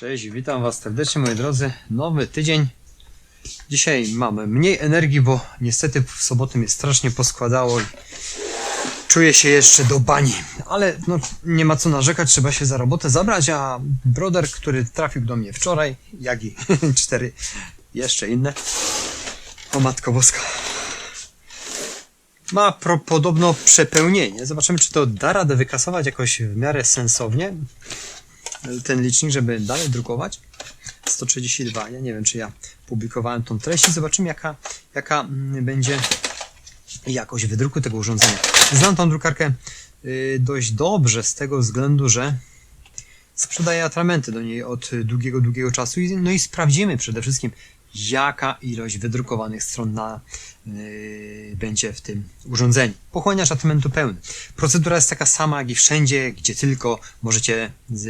Cześć, witam Was serdecznie moi drodzy. Nowy tydzień. Dzisiaj mamy mniej energii, bo niestety w sobotę mnie strasznie poskładało i czuję się jeszcze do bani. Ale no, nie ma co narzekać, trzeba się za robotę zabrać, a broder, który trafił do mnie wczoraj, jak i cztery jeszcze inne, o Matko Boska, ma pro, podobno przepełnienie. Zobaczymy, czy to da radę wykasować jakoś w miarę sensownie ten licznik, żeby dalej drukować. 132. Ja nie wiem, czy ja publikowałem tą treść i zobaczymy, jaka, jaka mm, będzie jakość wydruku tego urządzenia. Znam tą drukarkę y, dość dobrze z tego względu, że sprzedaję atramenty do niej od długiego, długiego czasu no i sprawdzimy przede wszystkim, jaka ilość wydrukowanych stron na, yy, będzie w tym urządzeniu. Pochłaniacz atramentu pełny. Procedura jest taka sama, jak i wszędzie, gdzie tylko możecie z,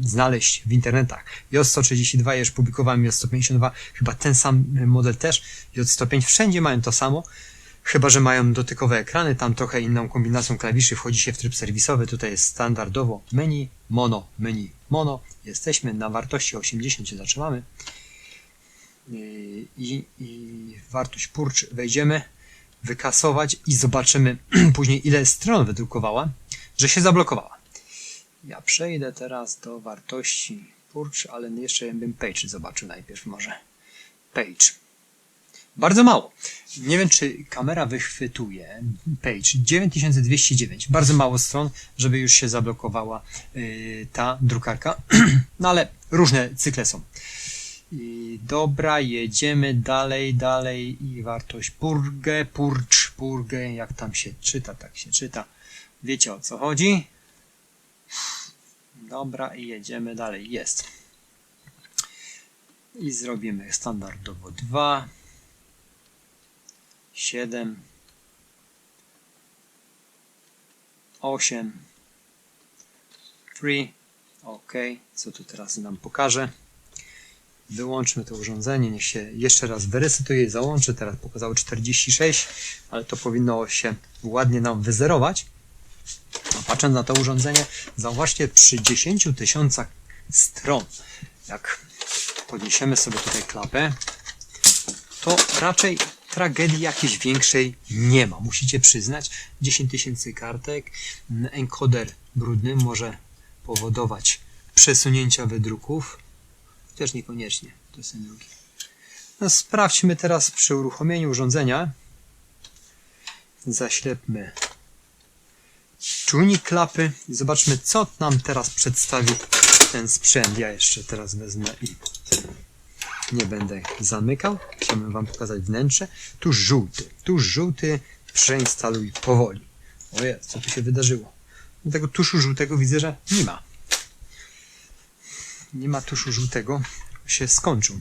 znaleźć w internetach. J132, ja już publikowałem J152, chyba ten sam model też. J105, wszędzie mają to samo. Chyba, że mają dotykowe ekrany, tam trochę inną kombinacją klawiszy wchodzi się w tryb serwisowy. Tutaj jest standardowo menu, mono, menu, mono. Jesteśmy na wartości 80 się zatrzymamy i, i wartość purcz wejdziemy, wykasować i zobaczymy później ile stron wydrukowała, że się zablokowała. Ja przejdę teraz do wartości purcz, ale jeszcze bym page zobaczył najpierw może. Page. Bardzo mało. Nie wiem, czy kamera wychwytuje. Page 9209. Bardzo mało stron, żeby już się zablokowała yy, ta drukarka. no ale różne cykle są. I dobra, jedziemy dalej, dalej i wartość purgę, purcz, purgę, jak tam się czyta, tak się czyta. Wiecie o co chodzi? Dobra i jedziemy dalej, jest. I zrobimy standardowo 2, 7, 8, 3, ok, co tu teraz nam pokaże? Wyłączmy to urządzenie, niech się jeszcze raz wyresetuje i załączy. Teraz pokazało 46, ale to powinno się ładnie nam wyzerować. A patrząc na to urządzenie, zauważcie, przy 10 tysiącach stron, jak podniesiemy sobie tutaj klapę, to raczej tragedii jakiejś większej nie ma. Musicie przyznać, 10 tysięcy kartek, encoder brudny może powodować przesunięcia wydruków, Chociaż niekoniecznie. To jest ten drugi. No, sprawdźmy teraz przy uruchomieniu urządzenia. Zaślepmy czujnik klapy i zobaczmy, co nam teraz przedstawi ten sprzęt. Ja jeszcze teraz wezmę i nie będę zamykał. Chciałbym Wam pokazać wnętrze. Tu żółty. Tu żółty przeinstaluj powoli. Ojej, co tu się wydarzyło? Tego tuszu żółtego widzę, że nie ma nie ma tuszu żółtego, się skończył.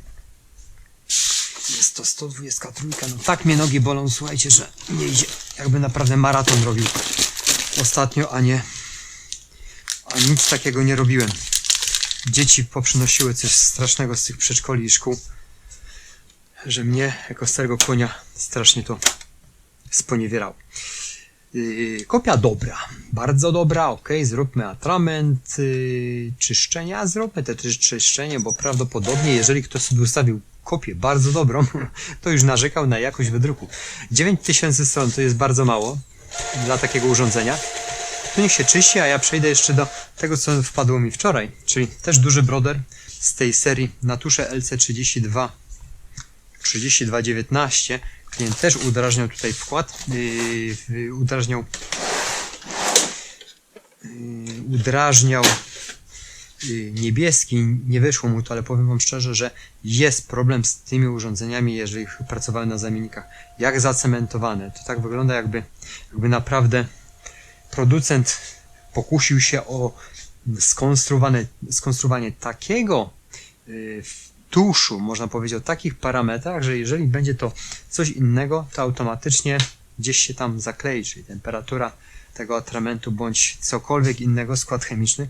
Jest to 123. No tak mnie nogi bolą, słuchajcie, że nie idzie. Jakby naprawdę maraton robił ostatnio, a nie. A nic takiego nie robiłem. Dzieci poprzynosiły coś strasznego z tych przedszkoli i szkół, że mnie, jako starego konia, strasznie to sponiewierało. Yy, kopia dobra, bardzo dobra, ok, zróbmy atrament, yy, czyszczenia, zróbmy te czyszczenie, bo prawdopodobnie jeżeli ktoś sobie ustawił kopię bardzo dobrą, to już narzekał na jakość wydruku. 9000 stron to jest bardzo mało dla takiego urządzenia. Tu niech się czyści, a ja przejdę jeszcze do tego, co wpadło mi wczoraj, czyli też duży broder z tej serii Natusze LC32 3219 klient też udrażniał tutaj wkład, yy, udrażniał yy, udrażniał yy, niebieski, nie wyszło mu to, ale powiem Wam szczerze, że jest problem z tymi urządzeniami, jeżeli pracowały na zamiennikach. Jak zacementowane. To tak wygląda jakby, jakby naprawdę producent pokusił się o skonstruowane, skonstruowanie takiego yy, tuszu, można powiedzieć o takich parametrach, że jeżeli będzie to coś innego, to automatycznie gdzieś się tam zaklei, czyli temperatura tego atramentu bądź cokolwiek innego, skład chemiczny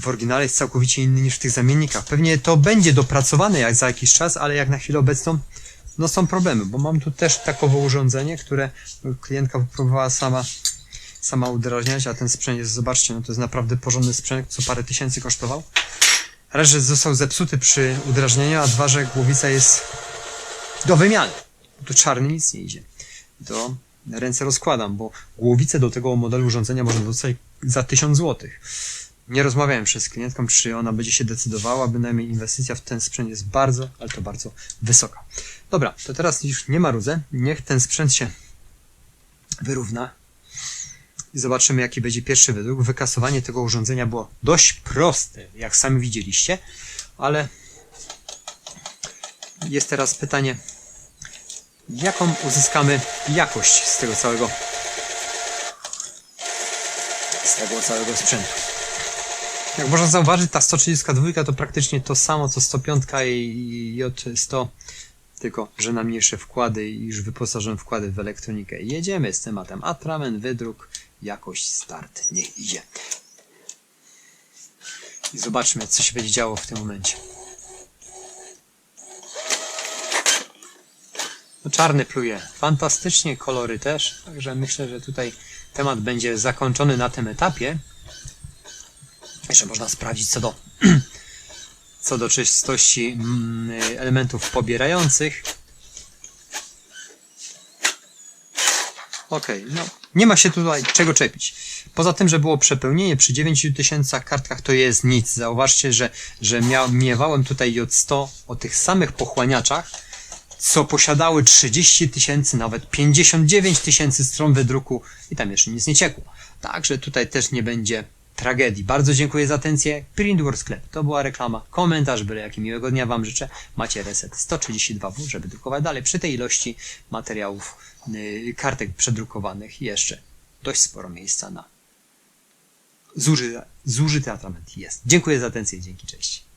w oryginale jest całkowicie inny niż w tych zamiennikach. Pewnie to będzie dopracowane jak za jakiś czas, ale jak na chwilę obecną no są problemy, bo mam tu też takowe urządzenie, które klientka próbowała sama sama udrażniać, a ten sprzęt jest, zobaczcie, no to jest naprawdę porządny sprzęt, co parę tysięcy kosztował Raz, że został zepsuty przy udrażnieniu, a dwa, że głowica jest do wymiany. Tu czarny nic nie idzie. To ręce rozkładam, bo głowicę do tego modelu urządzenia można dostać za 1000 zł. Nie rozmawiałem jeszcze z klientką, czy ona będzie się decydowała, bynajmniej inwestycja w ten sprzęt jest bardzo, ale to bardzo wysoka. Dobra, to teraz już nie marudzę. Niech ten sprzęt się wyrówna i zobaczymy, jaki będzie pierwszy wydruk. Wykasowanie tego urządzenia było dość proste, jak sami widzieliście, ale jest teraz pytanie, jaką uzyskamy jakość z tego całego z tego całego sprzętu. Jak można zauważyć, ta 132 to praktycznie to samo co 105 i J100, tylko że na mniejsze wkłady i już wyposażone wkłady w elektronikę. Jedziemy z tematem atrament, wydruk, jakość, start, niech idzie. I zobaczmy, co się będzie działo w tym momencie. No, czarny pluje fantastycznie, kolory też, także myślę, że tutaj temat będzie zakończony na tym etapie. Jeszcze można sprawdzić co do co do czystości mm, elementów pobierających. Okej, no nie ma się tutaj czego czepić. Poza tym, że było przepełnienie przy 9000 kartkach to jest nic. Zauważcie, że, że miał, miewałem tutaj J100 o tych samych pochłaniaczach, co posiadały 30 tysięcy, nawet 59 tysięcy stron wydruku i tam jeszcze nic nie ciekło. Także tutaj też nie będzie tragedii. Bardzo dziękuję za atencję. Printworld Sklep. To była reklama. Komentarz, byle jaki miłego dnia Wam życzę. Macie reset 132W, żeby drukować dalej. Przy tej ilości materiałów, yy, kartek przedrukowanych jeszcze dość sporo miejsca na zużyty atrament jest. Dziękuję za atencję. Dzięki, cześć.